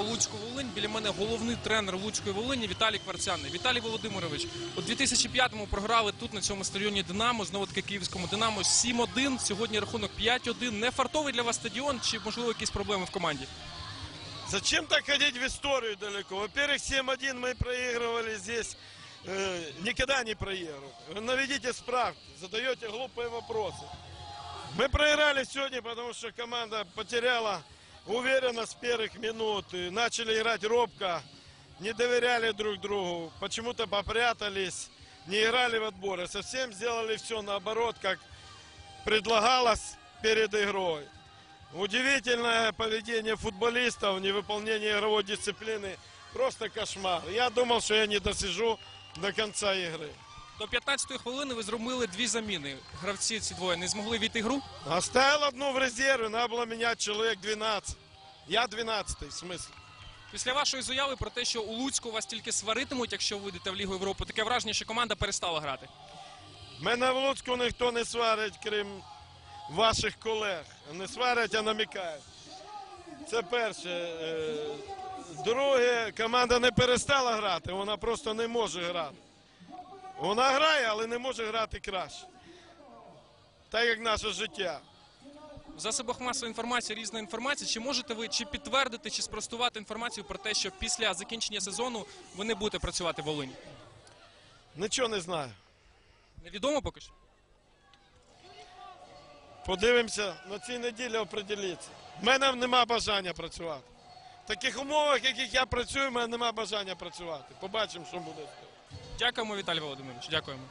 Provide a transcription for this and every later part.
Луцьку Волинь. Біля мене головний тренер Луцької Волині Віталій Кварцяний. Віталій Володимирович, у 2005-му програли тут на цьому стадіоні Динамо, знову таки київському Динамо 7-1. Сьогодні рахунок 5-1. Не фартовий для вас стадіон, чи можливо якісь проблеми в команді? Зачем так ходить в историю далеко? Во-первых, 7-1 мы проигрывали здесь, э, никогда не проигрывали. Вы наведите справки, задаете глупые вопросы. Мы проиграли сегодня, потому что команда потеряла уверенность с первых минут, и начали играть робко, не доверяли друг другу, почему-то попрятались, не играли в отборы. Совсем сделали все наоборот, как предлагалось перед игрой. Удивительное поведение футболистов, невыполнение игровой дисциплины. Просто кошмар. Я думал, что я не досижу до конца игры. До 15-ї хвилини ви зробили дві заміни. Гравці ці двоє не змогли війти гру. Оставил одну в резерве, надо было менять человек 12. Я 12 в смысле. Після вашої заяви про те, що у Луцьку вас тільки сваритимуть, якщо вийдете в Лігу Європи, таке враження, що команда перестала грати. Мене в Луцьку ніхто не сварить, крім ваших колег. Не сварять, а намікають. Це перше. Е, Друге, команда не перестала грати, вона просто не може грати. Вона грає, але не може грати краще. Так як наше життя. В засобах масової інформації різна інформація. Чи можете ви чи підтвердити, чи спростувати інформацію про те, що після закінчення сезону ви не будете працювати в Волині? Нічого не знаю. Невідомо поки що. Подивимося, на цій неділі определіться. У мене нема бажання працювати. В таких умовах, яких я працюю, в мене немає бажання працювати. Побачимо, що буде. Дякуємо, Віталій Володимирович. Дякуємо.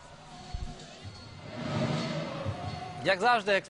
Як завжди, експерт.